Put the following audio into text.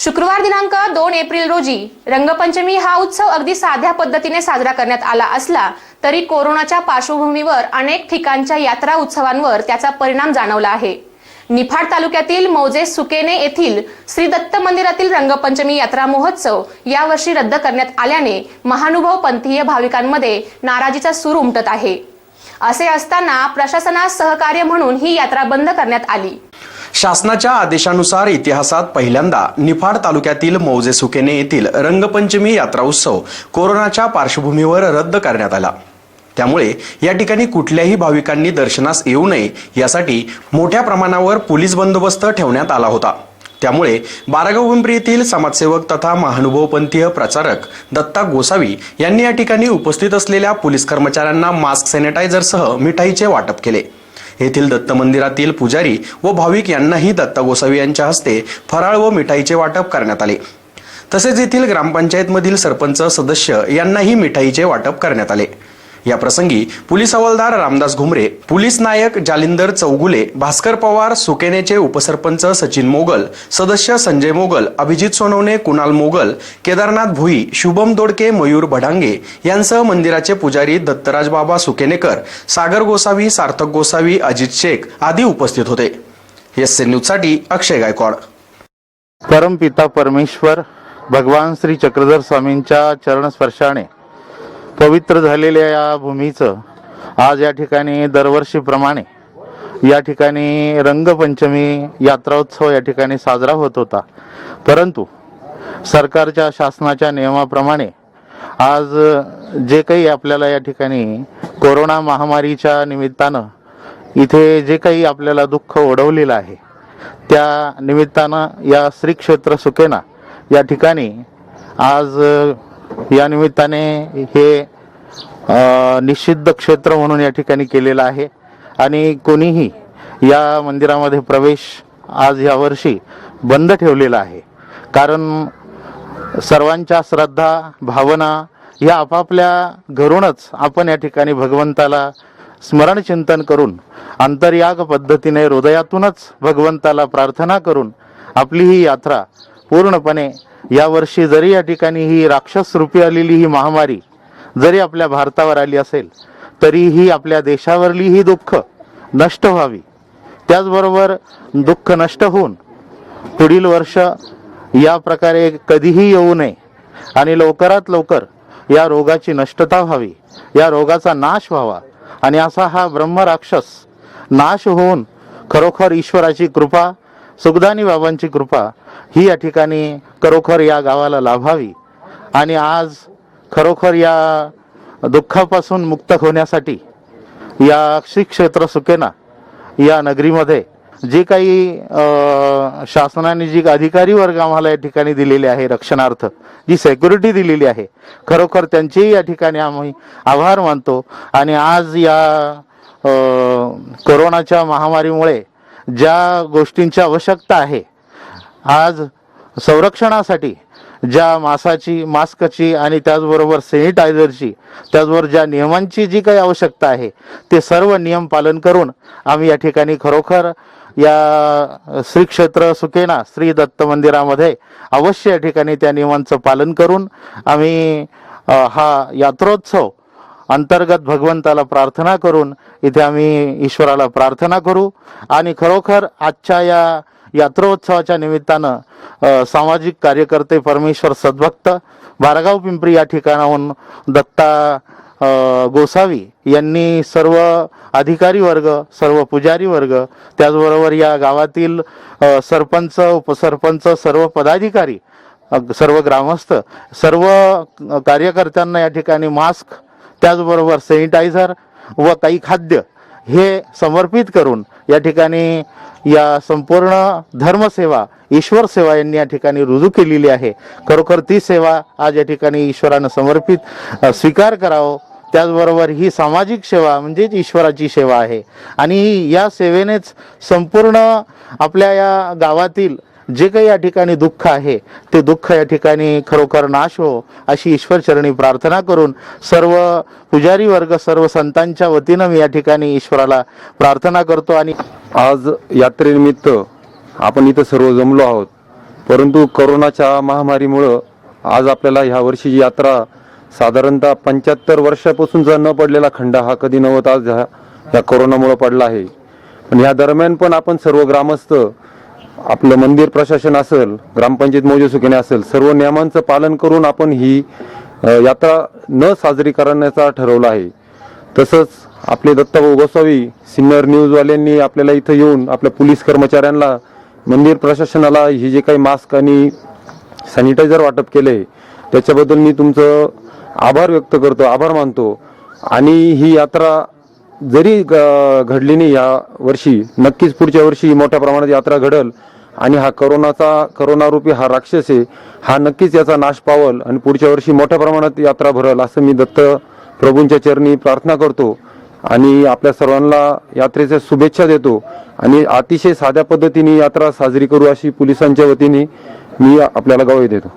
शुक्रवार दिनांक दोन एप्रिल रोजी रंगपंचमी हा उत्सव अगदी साध्या पद्धतीने साजरा करण्यात आला असला तरी कोरोनाच्या पार्श्वभूमीवर अनेक ठिकाणच्या यात्रा उत्सवांवर त्याचा परिणाम जाणवला आहे. निफाड तालुक्यातील मौजे सुकेने येथील श्री दत्त मंदिरातील रंगपंचमी यात्रा महोत्सव यावर्षी रद्द करण्यात आल्याने महानुभाव पंथीय भाविकांमध्ये नाराजीचा सूर उमटत आहे. असे असताना प्रशासनास सहकार्य म्हणून ही यात्रा बंद करण्यात आली. शासनाच्या आदेशानुसार इतिहासात पहिल्यांदा निफाड तालुक्यातील मौजे सुकेने येथील रंगपंचमी यात्रा उत्सव कोरोनाच्या पार्श्वभूमीवर रद्द करण्यात आला. त्यामुळे या ठिकाणी कुठल्याही भाविकांनी दर्शनास येऊ नये यासाठी मोठ्या प्रमाणावर पोलीस बंदोबस्त ठेवण्यात आला होता. त्यामुळे बारागाव पिंपरी येथील समाजसेवक तथा महानुभवपंथीय प्रचारक दत्ता गोसावी यांनी या ठिकाणी उपस्थित असलेल्या पोलीस कर्मचाऱ्यांना मास्क सॅनिटायझरसह मिठाईचे वाटप केले. येथील दत्त मंदिरातील पुजारी व भाविक यांनाही दत्ता गोसावी यांच्या हस्ते फराळ व मिठाईचे वाटप करण्यात आले. तसेच येथील ग्रामपंचायतमधील सरपंच सदस्य यांनाही मिठाईचे वाटप करण्यात आले. या प्रसंगी पोलीस हवालदार रामदास घुमरे पोलीस नायक जालिंदर चौगुले भास्कर पवार सुकेनेचे उपसरपंच सचिन मोगल सदस्य संजय मोगल अभिजित सोनवणे कुणाल मोगल केदारनाथ भुई शुभम दोडके मयूर भडांगे यांसह मंदिराचे पुजारी दत्तराज बाबा सुकेनेकर सागर गोसावी सार्थक गोसावी अजित शेख आदी उपस्थित होते. एस एन न्यूजसाठी अक्षय गायकवाड. परमपिता परमेश्वर भगवान श्री चक्रधर स्वामींच्या चरणस्पर्शाने पवित्र झालेल्या या भूमीचं आज या ठिकाणी दरवर्षीप्रमाणे या ठिकाणी रंगपंचमी यात्राोत्सव या ठिकाणी साजरा होत होता. परंतु सरकारच्या शासनाच्या नियमाप्रमाणे आज जे काही आपल्याला या ठिकाणी कोरोना महामारीच्या निमित्तानं इथे जे काही आपल्याला दुःख ओढवलेलं आहे त्या निमित्तानं या श्री क्षेत्र सुकेना या ठिकाणी आज या निमित्ताने हे निषिद्ध क्षेत्र म्हणून या ठिकाणी केलेलं आहे. आणि कोणीही या मंदिरामध्ये प्रवेश आज यावर्षी बंद ठेवलेला आहे. कारण सर्वांच्या श्रद्धा भावना या आपापल्या घरूनच आपण या ठिकाणी भगवंताला स्मरण चिंतन करून अंतर्याग पद्धतीने हृदयातूनच भगवंताला प्रार्थना करून आपली ही यात्रा पूर्णपणे यावर्षी जरी या ठिकाणी ही राक्षस रूपी आलेली ही महामारी जरी आपल्या भारतावर आली असेल तरीही आपल्या देशावरली ही दुःख नष्ट व्हावी. त्याचबरोबर दुःख नष्ट होऊन पुढील वर्ष या प्रकारे कधीही येऊ नये आणि लवकरात लवकर या रोगाची नष्टता व्हावी या रोगाचा नाश व्हावा. आणि असा हा ब्रह्मराक्षस नाश होऊन खरोखर ईश्वराची कृपा सुखदानी बाबांची कृपा ही या ठिकाणी खरोखर या गावाला लाभावी. आणि आज खरोखर या दुःखापासून मुक्त होण्यासाठी या श्री क्षेत्र सुकेना या नगरीमध्ये जे काही शासनाने जी अधिकारी वर्ग आम्हाला या ठिकाणी दिलेले आहे रक्षणार्थ जी सेक्युरिटी दिलेली आहे खरोखर त्यांचेही या ठिकाणी आम्ही आभार मानतो. आणि आज या कोरोनाच्या महामारीमुळे ज्या गोष्टींची आवश्यकता आहे आज संरक्षणासाठी ज्या मासाची मास्कची आणि त्याचबरोबर सॅनिटायझरची त्याचबरोबर ज्या नियमांची जी काही आवश्यकता आहे ते सर्व नियम पालन करून आम्ही या ठिकाणी खरोखर या श्री क्षेत्र सुकेना श्री दत्त मंदिरामध्ये अवश्य या ठिकाणी त्या नियमांचं पालन करून आम्ही हा यात्रोत्सव अंतर्गत भगवंताला प्रार्थना करून इथे आम्ही ईश्वराला प्रार्थना करू. आणि खरोखर आजच्या या यात्रोत्सवाच्या निमित्तानं सामाजिक कार्यकर्ते परमेश्वर सद्भक्त भारगाव पिंपरी या ठिकाणाहून दत्ता गोसावी यांनी सर्व अधिकारी वर्ग सर्व पुजारी वर्ग त्याचबरोबर या गावातील सरपंच उपसरपंच सर्व पदाधिकारी सर्व ग्रामस्थ सर्व कार्यकर्त्यांना या ठिकाणी मास्क त्याचबरोबर सॅनिटायझर व काही खाद्य हे समर्पित करून या ठिकाणी या संपूर्ण धर्मसेवा ईश्वर सेवा यांनी या ठिकाणी रुजू केलेली आहे. खरोखर ती सेवा आज या ठिकाणी ईश्वरानं समर्पित स्वीकार करावं. त्याचबरोबर ही सामाजिक सेवा म्हणजेच ईश्वराची सेवा आहे. आणि या सेवेनेच संपूर्ण आपल्या या गावातील जे काही या ठिकाणी दुःख आहे ते दुःख या ठिकाणी खरोखर नाश हो अशी ईश्वरचरणी प्रार्थना करून सर्व पुजारी वर्ग सर्व संतांच्या वतीनं मी या ठिकाणी ईश्वराला प्रार्थना करतो आणि आज यात्रेनिमित्त आपण इथं सर्व जमलो आहोत. परंतु करोनाच्या महामारीमुळं आज आपल्याला ह्या वर्षीची यात्रा साधारणतः पंच्याहत्तर वर्षापासूनचा न पडलेला खंड हा कधी नव्हता आज ह्या या कोरोनामुळं पडला आहे. पण या दरम्यान पण आपण सर्व ग्रामस्थ आपलं मंदिर प्रशासन असेल ग्रामपंचायत मौजे सुकेने असेल सर्व नियमांचं पालन करून आपण ही यात्रा न साजरी करण्याचा ठरवलं आहे. तसंच आपले दत्ताभाऊ गोसावी सिनियर न्यूजवाल्यांनी आपल्याला इथं येऊन आपल्या पोलीस कर्मचाऱ्यांना मंदिर प्रशासनाला ही जे काही मास्क आणि सॅनिटायझर वाटप केले त्याच्याबद्दल मी तुमचं आभार व्यक्त करतो आभार मानतो. आणि ही यात्रा जरी ग- घडली नाही या वर्षी नक्कीच पुढच्या वर्षी मोठ्या प्रमाणात यात्रा घडल आणि हा करोनाचा करोनारूपी हा राक्षस आहे हा नक्कीच याचा नाश पावल आणि पुढच्या वर्षी मोठ्या प्रमाणात यात्रा भरल असं मी दत्त प्रभूंच्या चरणी प्रार्थना करतो. आणि आपल्या सर्वांना यात्रेच्या शुभेच्छा देतो. आणि अतिशय साध्या पद्धतीने यात्रा साजरी करू अशी पोलिसांच्या वतीने मी आपल्याला गवाही देतो.